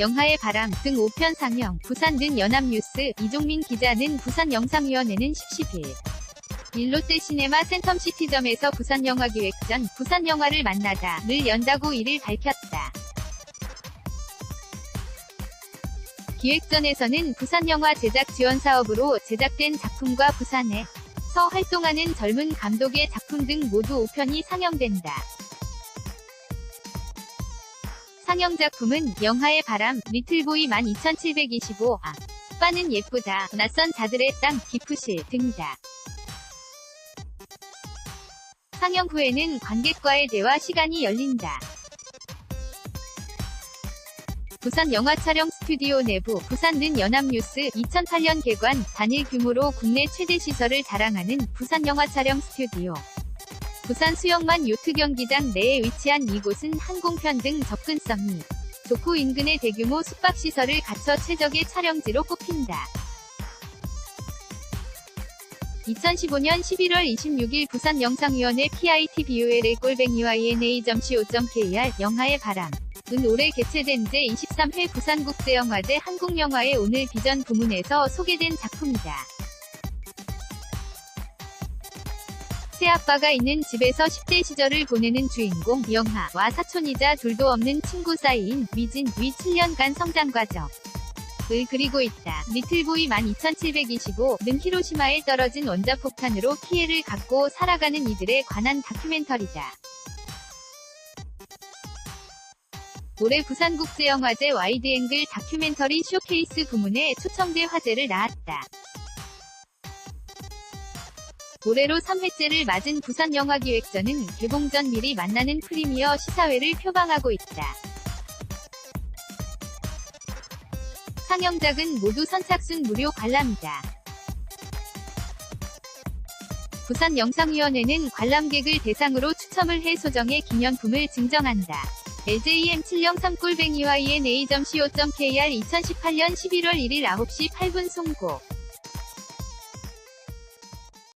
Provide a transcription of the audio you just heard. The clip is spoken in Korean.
영하의 바람 등 5편 상영, 부산 는 연합뉴스, 이종민 기자는 부산영상위원회는 10일 일롯데 시네마 센텀시티점에서 부산영화기획전, 부산영화를 만나다 를 연다고 이를 밝혔다. 기획전에서는 부산영화 제작 지원 사업으로 제작된 작품과 부산에 서 활동하는 젊은 감독의 작품 등 모두 5편이 상영된다. 상영 작품은 영하의 바람, 리틀보이 12725, 아, 빠는 예쁘다, 낯선 자들의 땅, 기프실 등이다. 상영 후에는 관객과의 대화 시간이 열린다. 부산 영화 촬영 스튜디오 내부 부산는 연합뉴스 2008년 개관 단일 규모로 국내 최대 시설을 자랑하는 부산 영화 촬영 스튜디오. 부산 수영만 요트 경기장 내에 위치한 이곳은 항공편 등 접근성이 좋고 인근의 대규모 숙박시설을 갖춰 최적의 촬영지로 꼽힌다. 2015년 11월 26일 부산영상위원회 PITBUL의 꼴뱅이와 ENA.co.kr 영화의 바람 은 올해 개최된 제23회 부산국제영화제 한국영화의 오늘 비전 부문에서 소개된 작품이다. 새아빠가 있는 집에서 10대 시절을 보내는 주인공 영하와 사촌이자 둘도 없는 친구 사이인 미진 위 7년간 성장 과정. 을 그리고 있다. 리틀보이 12725는 히로시마에 떨어진 원자폭탄으로 피해를 갖고 살아가는 이들에 관한 다큐멘터리다. 올해 부산국제영화제 와이드앵글 다큐멘터리 쇼케이스 부문에 초청돼 화제를 낳았다. 올해로 3회째를 맞은 부산영화기획전은 개봉 전 미리 만나는 프리미어 시사회를 표방하고 있다. 상영작은 모두 선착순 무료 관람이다. 부산영상위원회는 관람객을 대상으로 추첨을 해 소정의 기념품을 증정한다. LJM 703 꼴뱅이와 ENA.co.kr 2018년 11월 1일 9시 8분 송고